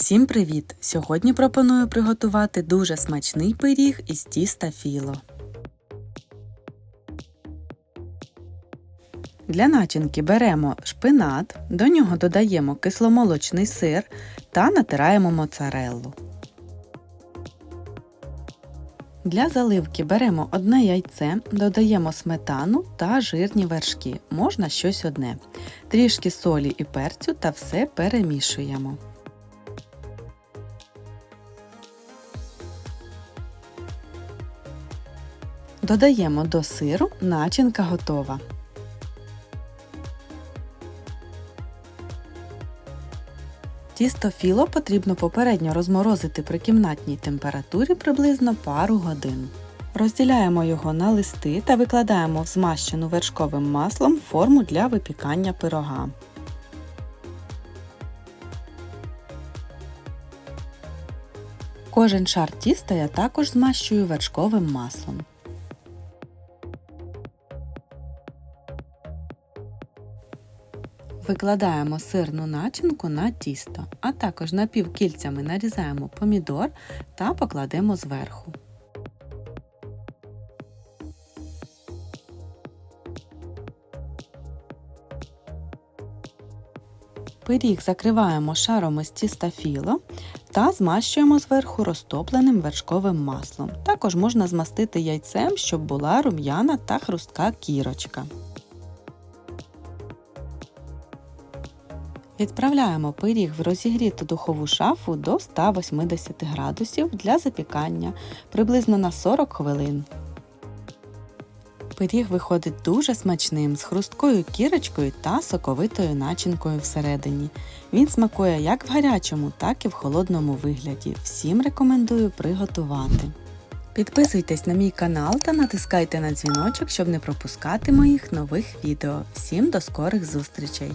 Всім привіт! Сьогодні пропоную приготувати дуже смачний пиріг із тіста філо. Для начинки беремо шпинат, до нього додаємо кисломолочний сир та натираємо моцареллу. Для заливки беремо одне яйце, додаємо сметану та жирні вершки, можна щось одне, трішки солі і перцю та все перемішуємо. Додаємо до сиру, начинка готова. Тісто філо потрібно попередньо розморозити при кімнатній температурі приблизно пару годин. Розділяємо його на листи та викладаємо в змащену вершковим маслом форму для випікання пирога. Кожен шар тіста я також змащую вершковим маслом. Викладаємо сирну начинку на тісто, а також напівкільцями нарізаємо помідор та покладемо зверху. Пиріг закриваємо шаром із тіста філо та змащуємо зверху розтопленим вершковим маслом. Також можна змастити яйцем, щоб була рум'яна та хрустка кірочка. Відправляємо пиріг в розігріту духову шафу до 180 градусів для запікання приблизно на 40 хвилин. Пиріг виходить дуже смачним з хрусткою кірочкою та соковитою начинкою всередині. Він смакує як в гарячому, так і в холодному вигляді. Всім рекомендую приготувати. Підписуйтесь на мій канал та натискайте на дзвіночок, щоб не пропускати моїх нових відео. Всім до скорих зустрічей!